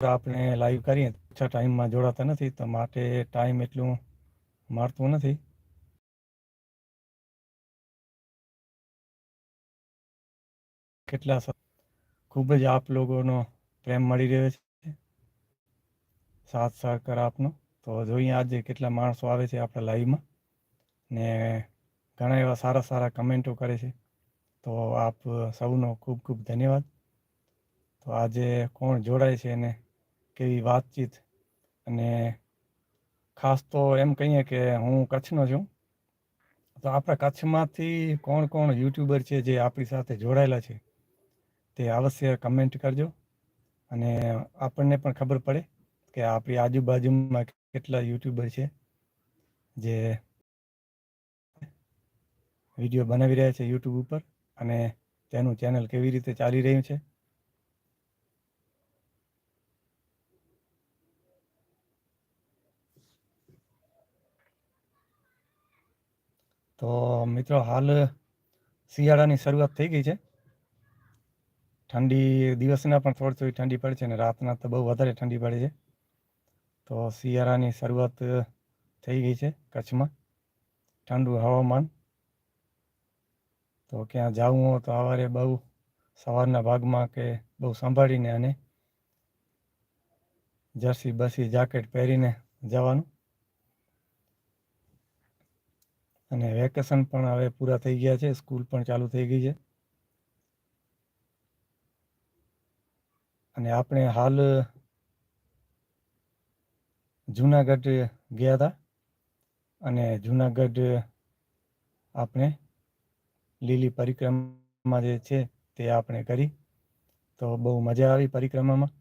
આપણે લાઈવ કરીએ ઓછા ટાઈમમાં જોડાતા નથી, તો માટે ટાઈમ એટલું મળતું નથી. કેટલા ખૂબ જ આપ લોકોનો પ્રેમ મળી રહ્યો છે. સાથ સહકાર આપનો. તો જોઈએ આજે કેટલા માણસો આવે છે આપણા લાઈવમાં ને ઘણા એવા સારા સારા કમેન્ટો કરે છે. તો આપ સૌનો ખૂબ ખૂબ ધન્યવાદ. તો આજે કોણ જોડાય છે અને કેવી વાતચીત અને ખાસ તો એમ કહીએ કે હું કચ્છનો છું. તો આપણા કચ્છમાંથી કોણ કોણ યુટ્યુબર છે જે આપણી સાથે જોડાયેલા છે તે અવશ્ય કમેન્ટ કરજો અને આપણને પણ ખબર પડે કે આપણી આજુબાજુમાં કેટલા યુટ્યુબર છે જે વીડિયો બનાવી રહ્યા છે યુટ્યુબ ઉપર અને તેનું ચેનલ કેવી રીતે ચાલી રહ્યું છે. તો મિત્રો હાલ શિયાળાની શરૂઆત થઈ ગઈ છે. ઠંડી દિવસના પણ થોડી થોડી ઠંડી પડે છે અને રાતના તો બહુ વધારે ઠંડી પડે છે. તો શિયાળાની શરૂઆત થઈ ગઈ છે કચ્છમાં, ઠંડુ હવામાન. તો ક્યાં જવું હોય તો સવારે બહુ સવારના ભાગમાં કે બહુ સંભાળીને અને જર્સી બસી જાકેટ પહેરીને જવાનું. અને વેકેશન પણ હવે પૂરા થઈ ગયા છે, સ્કૂલ પણ ચાલુ થઈ ગઈ છે. અને આપણે હાલ જુનાગઢ ગયા હતા અને જુનાગઢ આપણે લીલી પરિક્રમા જે છે તે આપણે કરી. તો બહુ મજા આવી પરિક્રમામાં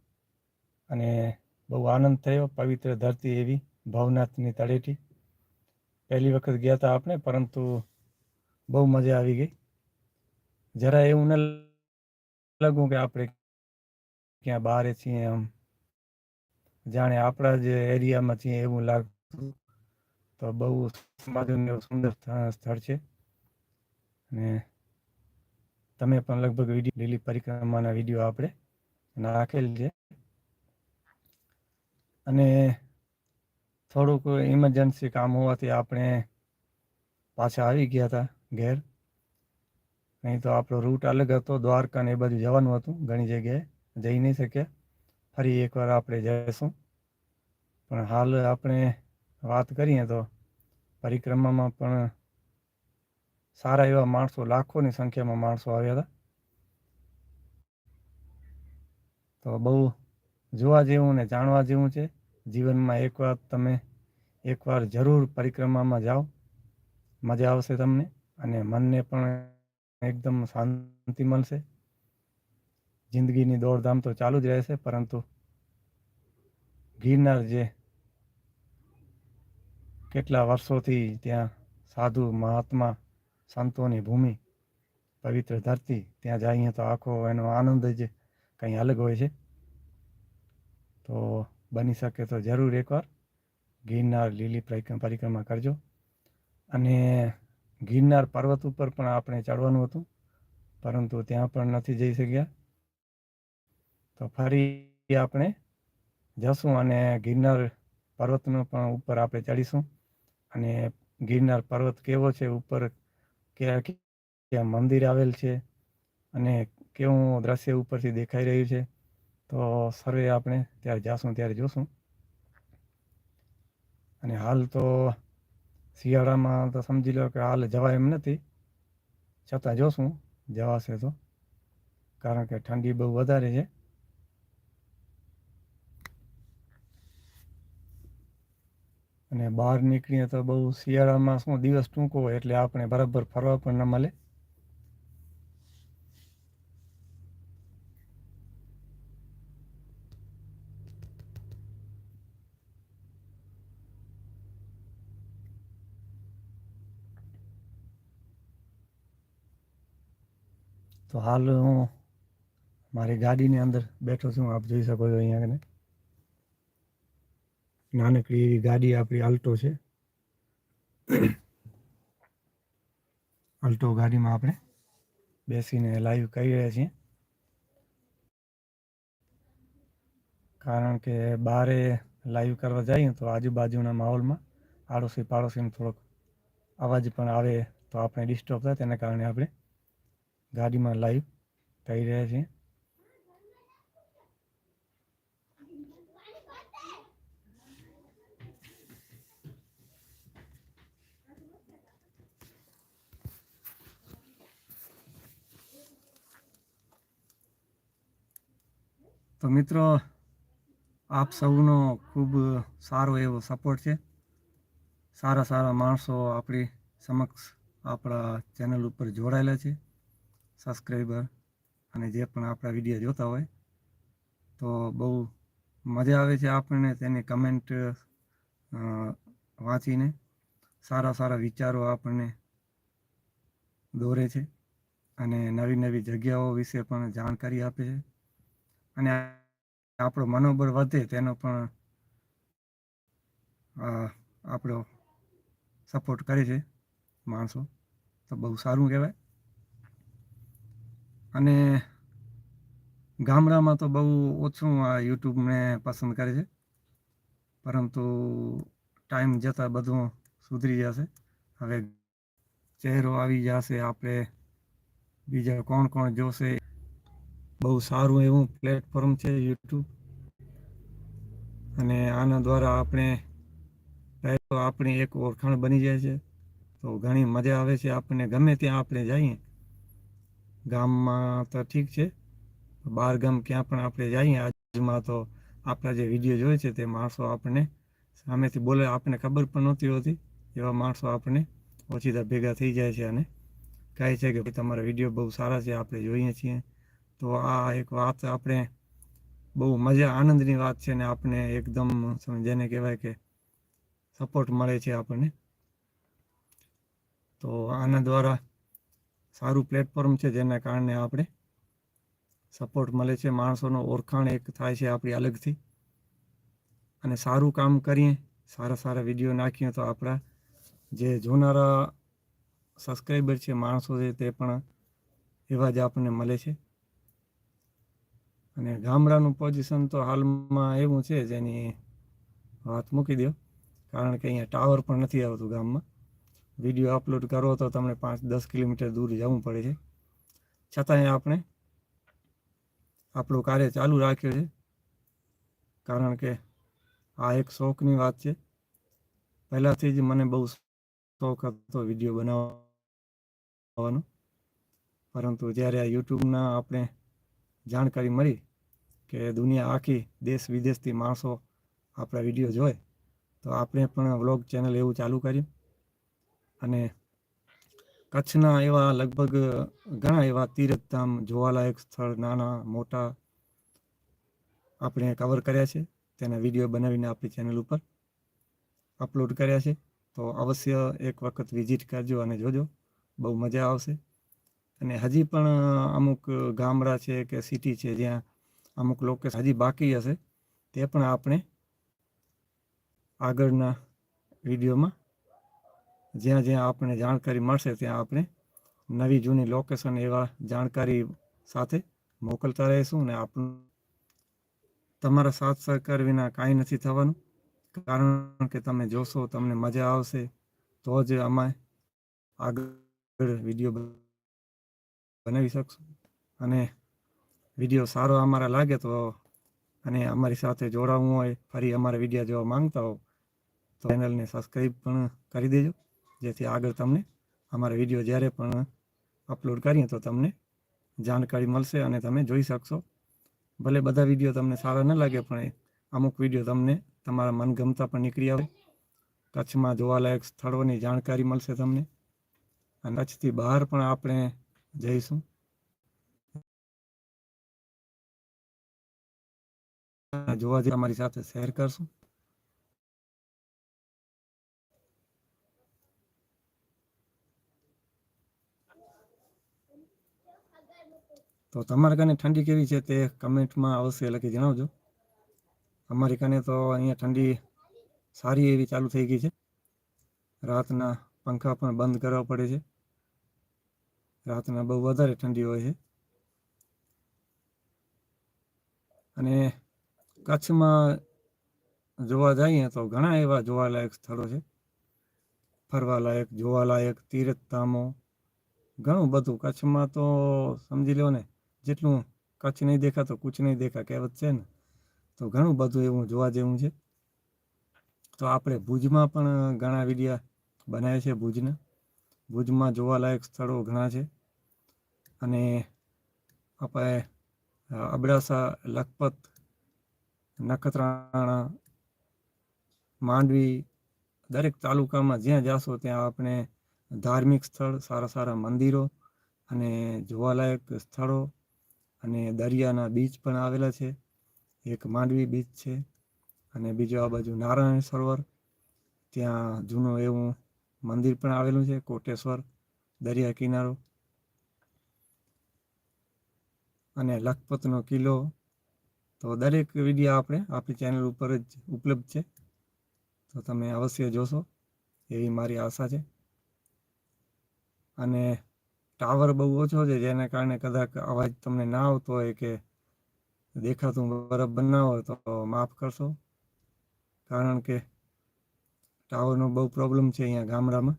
અને બહુ આનંદ થયો, પવિત્ર ધરતી એવી ભવનાથની તળેટી. પહેલી વખત ગયા હતા આપણે, પરંતુ બહુ મજા આવી ગઈ. જરા એવું ન લાગું કે આપણે ક્યાં બહાર છીએ આમ જાણે આપણા જ એરિયામાં છીએ એવું લાગતું. તો બહુ સમાધિનું એવું સુંદર સ્થળ છે. અને તમે પણ લગભગ વીડિયો, લીલી પરિક્રમાના વીડિયો આપણે નાખેલ છે. અને થોડુંક ઇમરજન્સી કામ હોવાથી આપણે પાછા આવી ગયા હતા ઘેર. નહીં તો આપણો રૂટ અલગ હતો, દ્વારકા ને એ બધું જવાનું હતું, ઘણી જગ્યાએ જઈ નહીં શક્યા. ફરી એકવાર આપણે જઈશું. પણ હાલ આપણે વાત કરીએ તો પરિક્રમામાં પણ સારા એવા માણસો, લાખોની સંખ્યામાં માણસો આવ્યા હતા. તો બહુ જોવા જેવું ને જાણવા જેવું છે. જીવનમાં એકવાર તમે એકવાર જરૂર પરિક્રમામાં જાઓ. મજા આવશે તમને અને મનને પણ એકદમ શાંતિ મળશે. જિંદગીની દોડધામ તો ચાલુ જ રહેશે, પરંતુ ગિરનાર જે કેટલા વર્ષોથી ત્યાં સાધુ મહાત્મા સંતોની ભૂમિ, પવિત્ર ધરતી, ત્યાં જઈએ તો આખો એનો આનંદ જ કંઈ અલગ હોય છે. તો બની શકે તો જરૂર એકવાર ગિરનાર લીલી પરિક્રમા કરજો. અને ગિરનાર પર્વત ઉપર પણ આપણે ચડવાનું હતું, પરંતુ ત્યાં પણ નથી જઈ શક્યા. તો ફરી આપણે જશું અને ગિરનાર પર્વતનો પણ ઉપર આપણે ચડીશું. અને ગિરનાર પર્વત કેવો છે, ઉપર ક્યાં ક્યાં મંદિર આવેલ છે અને કેવું દ્રશ્ય ઉપરથી દેખાઈ રહ્યું છે. તો સર્વે આપણે ત્યારે જાશું, ત્યારે જોશું. અને હાલ તો શિયાળામાં તો સમજી લો કે હાલ જવાય એમ નથી. છતાં જોશું, જવાશે તો. કારણ કે ઠંડી બહુ વધારે છે. અને બહાર નીકળીએ તો બહુ શિયાળામાં શું દિવસ ટૂંકો હોય એટલે આપણે બરાબર ફરવા પણ ન મળે. તો હાલ હું મારી ગાડીની અંદર બેઠો છું. આપ જોઈ શકો છો અહીંયા કને નાનકડી એવી ગાડી આપણી આલ્ટો છે. અલ્ટો ગાડીમાં આપણે બેસીને લાઈવ કરી રહ્યા છીએ. કારણ કે બારે લાઈવ કરવા જઈએ તો આજુબાજુના માહોલમાં આડોશી પાડોશીનો થોડોક અવાજ પણ આવે તો આપણે ડિસ્ટર્બ થાય. તેના કારણે આપણે ગાડીમાં લાઈવ થઈ રહ્યા છે. તો મિત્રો, આપ સૌનો ખૂબ સારો એવો સપોર્ટ છે. સારા સારા માણસો આપણી સમક્ષ આપણા ચેનલ ઉપર જોડાયેલા છે. સબસ્ક્રાઈબર અને જે પણ આપણા વીડિયો જોતા હોય, તો બહુ મજા આવે છે આપણને તેની કમેન્ટ વાંચીને. સારા સારા વિચારો આપણને દોરે છે અને નવી નવી જગ્યાઓ વિશે પણ જાણકારી આપે છે. અને આપણો મનોબળ વધે તેનો પણ આપણો સપોર્ટ કરે છે માણસો. તો બહુ સારું કહેવાય. અને ગામડામાં તો બહુ ઓછું આ યુટ્યુબને પસંદ કરે છે. પરંતુ ટાઈમ જતાં બધું સુધરી જશે. હવે ચહેરો આવી જશે, આપણે બીજા કોણ કોણ જોશે. બહુ સારું એવું પ્લેટફોર્મ છે યુટ્યુબ અને આના દ્વારા આપણે પહેલો આપણી એક ઓળખાણ બની જાય છે. તો ઘણી મજા આવે છે આપણને, ગમે ત્યાં આપણે જઈએ. ગામમાં તો ઠીક છે. બહાર ગામ ક્યાં પણ આપણે જઈએ, આજમાં તો આપણા જે વીડિયો જોઈએ છે તે માણસો આપણને સામેથી બોલે આપણને ખબર પણ નહોતી હોતી, એવા માણસો આપણને ઓછીતા ભેગા થઈ જાય છે અને કહે છે કે, ભાઈ, તમારા વીડિયો બહુ સારા છે, આપણે જોઈએ છીએ. તો આ એક વાત આપણે બહુ મજા, આનંદની વાત છે ને આપણે એકદમ જેને કહેવાય કે સપોર્ટ મળે છે આપણને. તો આના દ્વારા સારું પ્લેટફોર્મ છે જેના કારણે આપણે સપોર્ટ મળે છે. માણસોનો ઓળખાણ એક થાય છે આપણી અલગથી. અને સારું કામ કરીએ, સારા સારા વીડિયો નાખીએ તો આપણા જે જોનારા સબસ્ક્રાઈબર છે, માણસો છે તે પણ એવા જ આપણને મળે છે. અને ગામડાનું પોઝિશન તો હાલમાં એવું છે જેની વાત મૂકી દો કારણ કે અહીંયા ટાવર પણ નથી આવતું ગામમાં. વીડિયો અપલોડ કરો તો તમને પાંચ દસ કિલોમીટર દૂર જવું પડે છે. છતાંય આપણે આપણું કાર્ય ચાલુ રાખ્યું છે. કારણ કે આ એક શોખની વાત છે. પહેલાંથી જ મને બહુ શોખ હતો વીડિયો બનાવવાનો. પરંતુ જ્યારે આ યુટ્યુબના આપણે જાણકારી મળી કે દુનિયા આખી દેશ વિદેશથી માણસો આપણા વીડિયો જોઈ તો આપણે પણ વ્લોગ ચેનલ એવું ચાલુ કર્યું. અને કચ્છના એવા લગભગ ઘણા એવા તીર્થધામ જોવાલાયક સ્થળ, નાના, મોટા આપણે કવર કર્યા છે. તેના વીડિયો બનાવીને આપણી ચેનલ ઉપર અપલોડ કર્યા છે. તો અવશ્ય એક વખત વિઝિટ કરજો અને જોજો. બહુ મજા આવશે. અને હજી પણ અમુક ગામડા છે કે સિટી છે જ્યાં અમુક લોકો હજી બાકી હશે, તે પણ આપણે આગળના વિડીયોમાં જ્યાં જ્યાં આપણે જાણકારી મળશે, ત્યાં આપણે નવી જૂની લોકેશન એવા જાણકારી સાથે મોકલતા રહીશું અને આપણું તમારા સાથ સહકાર વિના કાંઈ નથી થવાનું. કારણ કે તમે જોશો, તમને મજા આવશે. તો જ અમે આગળ વીડિયો બનાવી શકશું. અને વીડિયો સારો અમારા લાગે તો અને અમારી સાથે જોડાવવું હોય, ફરી અમારા વીડિયો જોવા માંગતા હો તો ચેનલને સબસ્ક્રાઈબ પણ કરી દેજો. જેથી આગળ તમને અમારા વીડિયો જ્યારે પણ અપલોડ કરીએ તો તમને જાણકારી મળશે અને તમે જોઈ શકશો. ભલે બધા વીડિયો તમને સારા ન લાગે, પણ અમુક વીડિયો તમને તમારા મનગમતા પણ નીકળી આવે. કચ્છમાં જોવાલાયક સ્થળોની જાણકારી મળશે તમને. અને કચ્છથી બહાર પણ આપણે જઈશું. જોવા જઈ અમારી સાથે શેર કરશું. તો તમારા કને ઠંડી કેવી છે તે કમેન્ટમાં અવશ્ય લખી જણાવજો. અમારી કને તો અહીંયા ઠંડી સારી એવી ચાલુ થઈ ગઈ છે. રાતના પંખા પણ બંધ કરવા પડે છે. રાતના બહુ વધારે ઠંડી હોય છે. અને કચ્છમાં જોવા જઈએ તો ઘણા એવા જોવાલાયક સ્થળો છે. ફરવાલાયક, જોવાલાયક, તીર્થધામો, ઘણું બધું. કચ્છમાં તો સમજી લો ને જેટલું કચ્છ નહીં દેખા તો કુછ નહીં દેખા કહેવત છે ને. તો ઘણું બધું એવું જોવા જેવું છે. તો આપણે ભુજમાં પણ ઘણા વિડીયા બનાવ્યા છે ભુજના. ભુજમાં જોવાલાયક સ્થળો ઘણા છે. અને આપણે અબડાસા, લખપત, નખત્રાણા, માંડવી દરેક તાલુકામાં જ્યાં જાશો ત્યાં આપણે ધાર્મિક સ્થળ, સારા સારા મંદિરો અને જોવાલાયક સ્થળો અને દરિયાના બીચ પણ આવેલા છે. એક માંડવી બીચ છે અને બીજો આ બાજુ નારાયણ સરોવર. ત્યાં જૂનું એવું મંદિર પણ આવેલું છે, કોટેશ્વર દરિયા કિનારો. અને લખપતનો કિલ્લો. તો દરેક વીડિયો આપણે આપણી ચેનલ ઉપર જ ઉપલબ્ધ છે. તો તમે અવશ્ય જોશો, એવી મારી આશા છે. અને ટાવર બહુ ઓછો છે, જેના કારણે કદાચ અવાજ તમને ના આવતો હોય કે દેખાતું બરાબર ના હોય તો માફ કરશો. કારણ કે ટાવરનો બહુ પ્રોબ્લેમ છે અહીંયા ગામડામાં.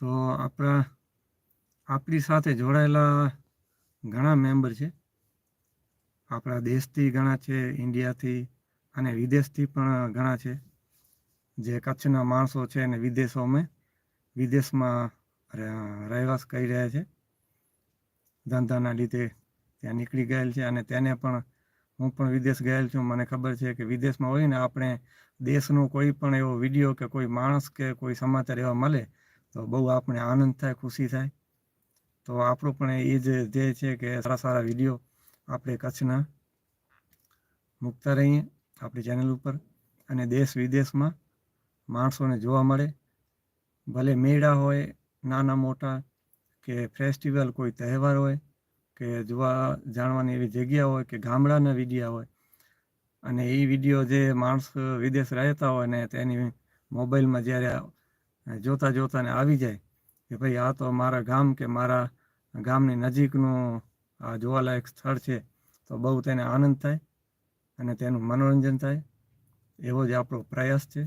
તો આપણા આપણી સાથે જોડાયેલા ઘણા મેમ્બર છે. આપણા દેશથી ઘણા છે, ઇન્ડિયાથી અને વિદેશથી પણ ઘણા છે. જે કચ્છના માણસો છે અને વિદેશોમાં વિદેશમાં રહેવાસ કરી રહ્યા છે. ધંધાના લીધે ત્યાં નીકળી ગયેલ છે અને તેને પણ હું પણ વિદેશ ગયેલ છું. મને ખબર છે કે વિદેશમાં હોય ને આપણે દેશનો કોઈ પણ એવો વીડિયો કે કોઈ માણસ કે કોઈ સમાચાર એવા મળે તો બહુ આપણે આનંદ થાય, ખુશી થાય. તો આપણું પણ એ જ ધ્યેય છે કે સારા સારા વીડિયો આપણે કચ્છના મૂકતા રહીએ આપણી ચેનલ ઉપર અને દેશ વિદેશમાં માણસોને જોવા મળે. ભલે મેળા હોય, નાના મોટા કે ફેસ્ટિવલ કોઈ તહેવાર હોય કે જોવા જાણવાની એવી જગ્યા હોય કે ગામડાના વિડીયા હોય અને એ વીડિયો જે માણસ વિદેશ રહેતા હોય ને તેની મોબાઈલમાં જ્યારે જોતા જોતાને આવી જાય કે ભાઈ આ તો મારા ગામ કે મારા ગામની નજીકનું આ જોવાલાયક સ્થળ છે, તો બહુ તેને આનંદ થાય અને તેનું મનોરંજન થાય. એવો જ આપણો પ્રયાસ છે.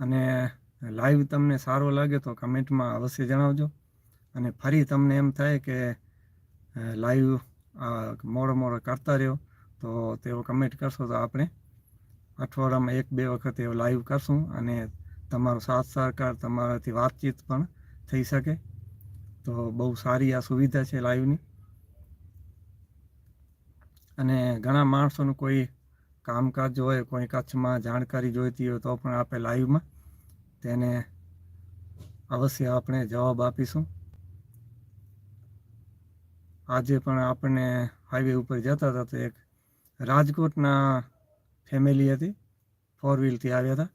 અને લાઈવ તમને સારો લાગે તો કમેન્ટમાં અવશ્ય જણાવજો. અને ફરી તમને એમ થાય કે લાઈવ મોડો મોડો કરતા રહ્યો, તો તેઓ કમેન્ટ કરશો તો આપણે અઠવાડિયામાં એક, બે વખત એ લાઈવ કરશું અને તમારો સાથ સહકાર, તમારાથી વાતચીત પણ થઈ શકે. તો બહુ સારી આ સુવિધા છે લાઈવની અને ઘણા માણસોનું કોઈ કામકાજ હોય, કોઈ કચ્છમાં જાણકારી જોઈતી હોય તો પણ આપણે લાઈવમાં તેને અવશ્ય આપણે જવાબ આપીશું. આજે પણ આપણને હાઈવે ઉપર જતા હતા તો એક રાજકોટના ફેમિલી હતી ફોર વ્હીલથી આવ્યા હતા.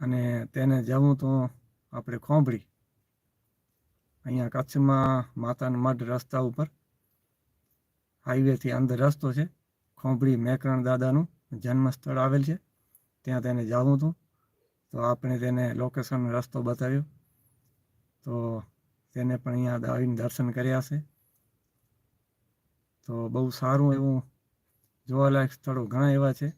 અને તેને જવું તો આપણે ખોંભળી. અહીંયા કચ્છમાં માતાના મઢ રસ્તા ઉપર હાઈવેથી અંદર રસ્તો છે. ખોંભળી મેકરણ દાદાનું જન્મસ્થળ આવેલ છે. ત્યાં તેને જવું હતું. તો આપણે તેને લોકેશન રસ્તો બતાવ્યો. તો તેને પણ અહીંયા આવીને દર્શન કર્યા છે તો બહુ સારું એવું જોવાલાયક સ્થળો ઘણા એવા છે.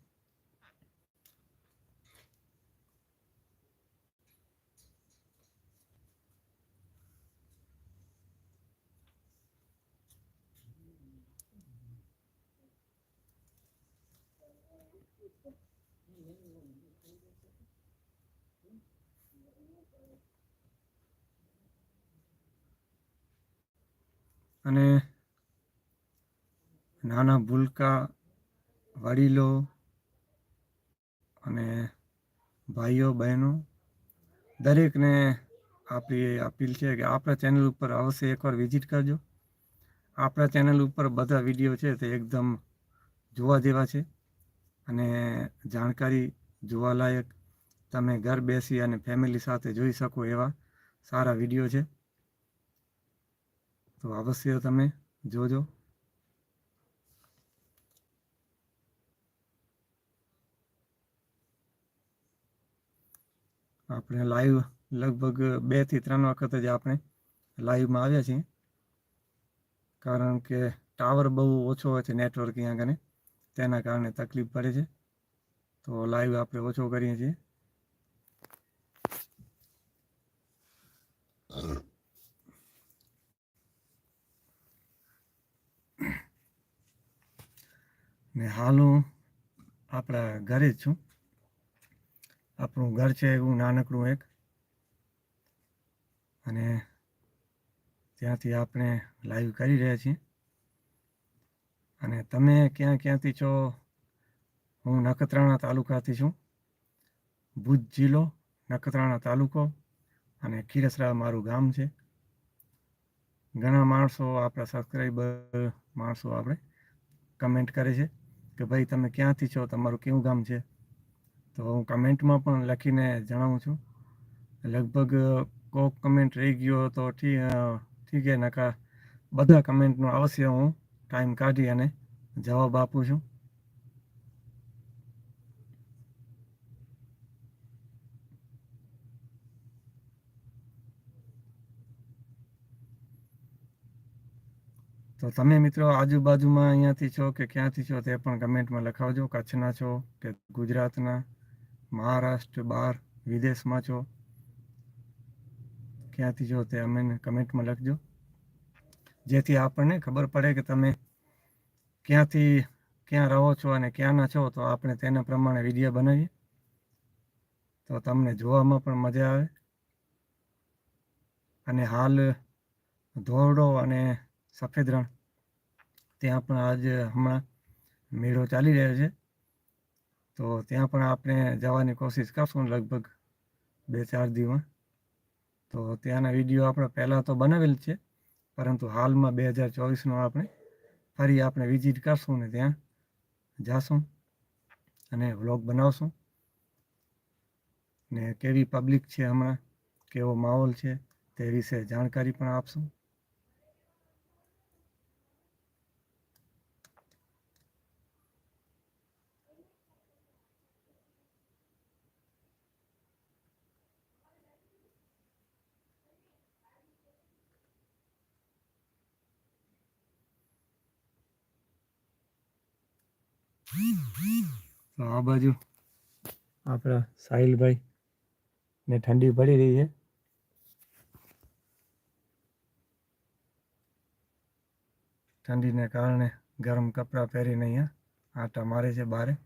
અને નાના ભૂલકા વડીલો અને ભાઈઓ, બહેનો, દરેકને આપણી અપીલ છે કે આપણા ચેનલ ઉપર અવશ્ય એકવાર વિઝિટ કરજો. આપણા ચેનલ ઉપર બધા વીડિયો છે તે એકદમ જોવા જેવા છે અને જાણકારી જોવાલાયક તમે ઘર બેસી અને ફેમિલી સાથે જોઈ શકો એવા સારા વીડિયો છે. તો અવશ્ય તમે જોજો. આપણે લાઈવ લગભગ બેથી ત્રણ વખત જ આપણે લાઈવમાં આવ્યા છીએ. કારણ કે ટાવર બહુ ઓછો હોય છે નેટવર્ક અહીંયા આગળ તેના કારણે તકલીફ પડે છે. તો લાઈવ આપણે ઓછો કરીએ છીએ. ને હાલ હું આપણા ઘરે જ છું. આપણું ઘર છે, એવું નાનકડું એક. અને ત્યાંથી આપણે લાઈવ કરી રહ્યા છીએ. અને તમે ક્યાં ક્યાંથી છો? હું નખત્રાણા તાલુકાથી છું. ભુજ જિલ્લો, નખત્રાણા તાલુકો અને ખીરસરા મારું ગામ છે. ઘણા માણસો આપણા સબસ્ક્રાઈબર માણસો આપણે કમેન્ટ કરે છે કે ભાઈ તમે ક્યાંથી છો? તમારું કેવું ગામ છે? તો હું કમેન્ટમાં પણ લખીને જણાવું છું. લગભગ કોક કમેન્ટ રહી ગયો તો ઠીક છે નકા બધા કમેન્ટનો અવશ્ય હું ટાઈમ કાઢી અને જવાબ આપું છું. તો તમે મિત્રો આજુબાજુમાં અહીંયાથી છો કે ક્યાંથી છો તે પણ કમેન્ટમાં લખાવજો. કચ્છના છો કે ગુજરાતના? મહારાષ્ટ્ર બહાર, વિદેશમાં છો? ક્યાંથી છો તે અમે કમેન્ટમાં લખજો. જેથી આપણને ખબર પડે કે તમે ક્યાંથી, ક્યાં રહો છો અને ક્યાંના છો, તો આપણે તેના પ્રમાણે વીડિયો બનાવીએ. તો તમને જોવામાં પણ મજા આવે. અને હાલ ધોરડો અને સફેદ રણ, ત્યાં પણ આજ હમણાં મેળો ચાલી રહ્યો છે. તો ત્યાં પણ આપણે જવાની કોશિશ કરશું લગભગ બે, ચાર દિવસમાં તો ત્યાંના વીડિયો આપણે પહેલાં તો બનાવેલ છે, પરંતુ હાલમાં બે હજાર ચોવીસનો આપણે ફરી આપણે વિઝિટ કરશું ને ત્યાં જાશું અને વ્લોગ બનાવશું. ને કેવી પબ્લિક છે હમણાં, કેવો માહોલ છે તે વિશે જાણકારી પણ આપશું. આ બાજુ આપણા સાહિલભાઈ ને ઠંડી પડી રહી છે. ઠંડીને કારણે ગરમ કપડાં પહેરીને અહીંયા આટા મારે છે બારે.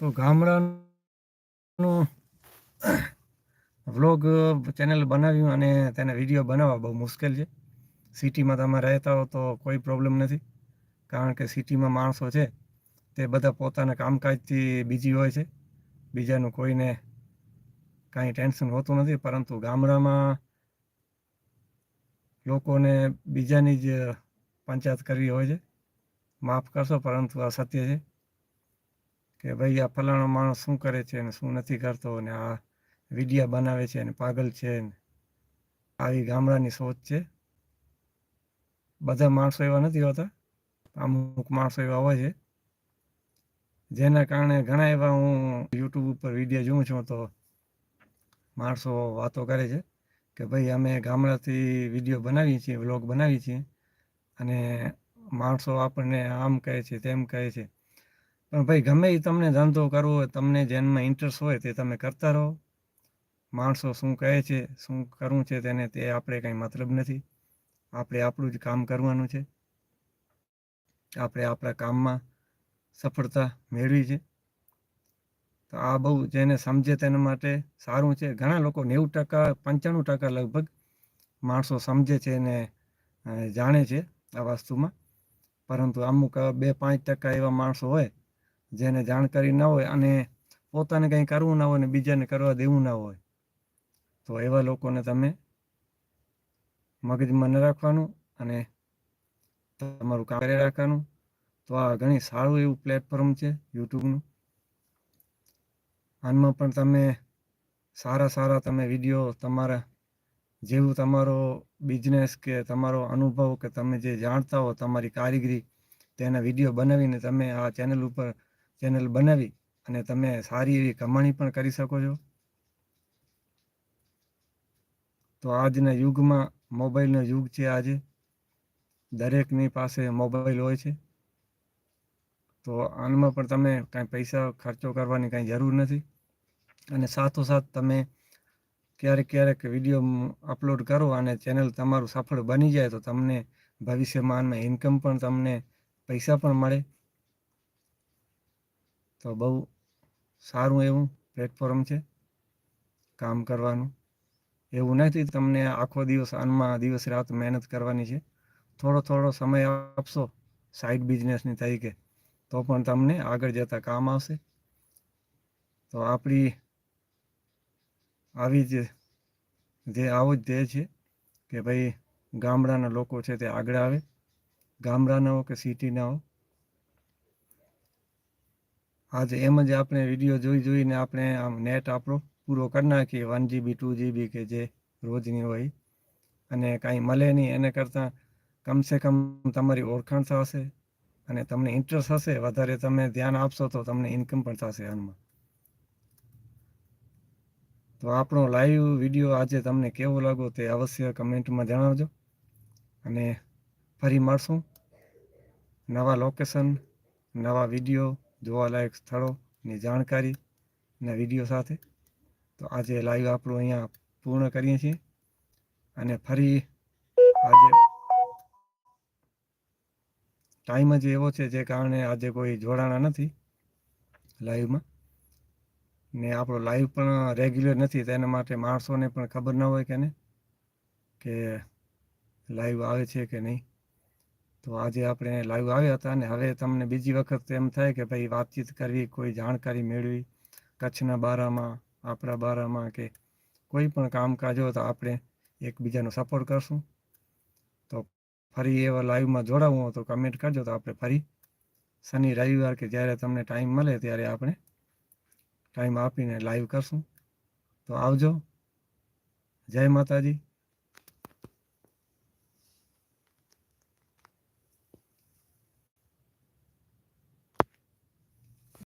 તો ગામડાનું વ્લોગ ચેનલ બનાવ્યું અને તેને વીડિયો બનાવવા બહુ મુશ્કેલ છે. સિટીમાં તમે રહેતા હો તો કોઈ પ્રોબ્લેમ નથી. કારણ કે સિટીમાં માણસો છે, તે બધા પોતાના કામકાજથી બીજી હોય છે. બીજાનું કોઈને કાંઈ ટેન્શન હોતું નથી, પરંતુ ગામડામાં લોકોને બીજાની જ પંચાયત કરવી હોય છે. માફ કરશો, પરંતુ આ સત્ય છે કે ભાઈ, આ ફલાણો માણસ શું કરે છે અને શું નથી કરતો અને આ વિડીયા બનાવે છે અને પાગલ છે. ને આવી ગામડાની સોચ છે. બધા માણસો એવા નથી હોતા. અમુક માણસો એવા હોય છે. જેના કારણે ઘણા એવા હું યુટ્યુબ ઉપર વીડિયો જોઉં છું તો માણસો વાતો કરે છે કે ભાઈ અમે ગામડાથી વીડિયો બનાવીએ છીએ વ્લોગ બનાવીએ છીએ અને માણસો આપણને આમ કહે છે, તેમ કહે છે. પણ ભાઈ ગમે એ તમને ધંધો કરવો હોય, તમને જેનમાં ઇન્ટરેસ્ટ હોય તે તમે કરતા રહો. માણસો શું કહે છે, શું કરવું છે તેને તે આપણે કંઈ મતલબ નથી. આપણે આપણું જ કામ કરવાનું છે. આપણે આપણા કામમાં સફળતા મેળવી છે. તો આ બહુ જેને સમજે તેના માટે સારું છે. ઘણા લોકો નેવું ટકા, પંચાણું ટકા લગભગ માણસો સમજે છે ને જાણે છે આ વસ્તુમાં. પરંતુ અમુક બે પાંચ ટકા એવા માણસો હોય જેને જાણકારી ના હોય અને પોતાને કંઈ કરવું ના હોય ને બીજાને કરવા દેવું ના હોય. તો એવા લોકોને તમે મગજમાં ન રાખવાનું અને તમારું કામ કરી રાખવાનું. તો આ ઘણી સારું એવું પ્લેટફોર્મ છે યુટ્યુબનું આનમાં પણ તમે સારા સારા તમે વીડિયો તમારા જેવું તમારો બિઝનેસ કે તમારો અનુભવ કે તમે જે જાણતા હો તમારી કારીગરી તેના વીડિયો બનાવીને તમે આ ચેનલ ઉપર ચેનલ બનાવી અને તમે સારી એવી કમાણી પણ કરી શકો છો. તો આજના યુગમાં મોબાઈલનો યુગ છે આજે. દરેકની પાસે મોબાઈલ હોય છે. તો આનમાં પણ તમે કાંઈ પૈસા ખર્ચો કરવાની કાંઈ જરૂર નથી. અને સાથોસાથ તમે ક્યારેક ક્યારેક વીડિયો અપલોડ કરો અને ચેનલ તમારું સફળ બની જાય તો તમને ભવિષ્યમાં આમાં ઇન્કમ પણ તમને પૈસા પણ મળે. તો બહુ સારું એવું પ્લેટફોર્મ છે. કામ કરવાનું. એવું નથી તમને આખો દિવસ આનમાં, દિવસ રાત મહેનત કરવાની છે. થોડો થોડો સમય આપશો સાઈડ બિઝનેસની તરીકે, તો પણ તમને આગળ જતાં કામ આવશે. તો આપણી આવી જ જે આવો જ ધ્યેય છે કે ભાઈ ગામડાના લોકો છે તે આગળ આવે, ગામડાના હો કે સિટીના હો. આજે એમ જ આપણે વીડિયો જોઈ, જોઈને આપણે આમ નેટ આપણો પૂરો કરી નાખીએ. વન જીબી ટુ જીબી કે જે રોજની હોય. અને કાંઈ મળે નહીં. એને કરતાં કમસે કમ તમારી ઓળખાણ થશે અને તમને ઇન્ટરેસ્ટ હશે. વધારે તમે ધ્યાન આપશો તો તમને ઇન્કમ પણ થશે આનમાં તો આપણો લાઈવ વીડિયો આજે તમને કેવો લાગો તે અવશ્ય કમેન્ટમાં જણાવજો. અને ફરી મળશું. નવા લોકેશન નવા વીડિયો જોવાલાયક સ્થળોની જાણકારી ના વીડિયો સાથે. તો આજે લાઈવ આપણું અહીંયા પૂર્ણ કરીએ છીએ. અને ફરી આજે ટાઈમ જ એવો છે જે કારણે આજે કોઈ જોડાણા નથી લાઈવમાં ને આપણો લાઈવ પણ રેગ્યુલર નથી તેના માટે માણસોને પણ ખબર ન હોય કે ને કે લાઈવ આવે છે કે નહીં. તો આજે આપણે લાઈવ આવ્યા હતા અને હવે તમને બીજી વખત એમ થાય કે ભાઈ વાતચીત કરવી, કોઈ જાણકારી મેળવી, કચ્છના બારામાં આપણા બારામાં કે કોઈ પણ કામકાજ હોય તો આપણે એકબીજાનો સપોર્ટ કરશું. તો ફરી એવા લાઈવમાં જોડાવવું હોય તો કમેન્ટ કરજો તો આપણે ફરી શનિ, રવિવાર કે જ્યારે તમને ટાઈમ મળે ત્યારે આપણે ટાઈમ આપીને લાઈવ કરશું. તો આવજો. જય માતાજી.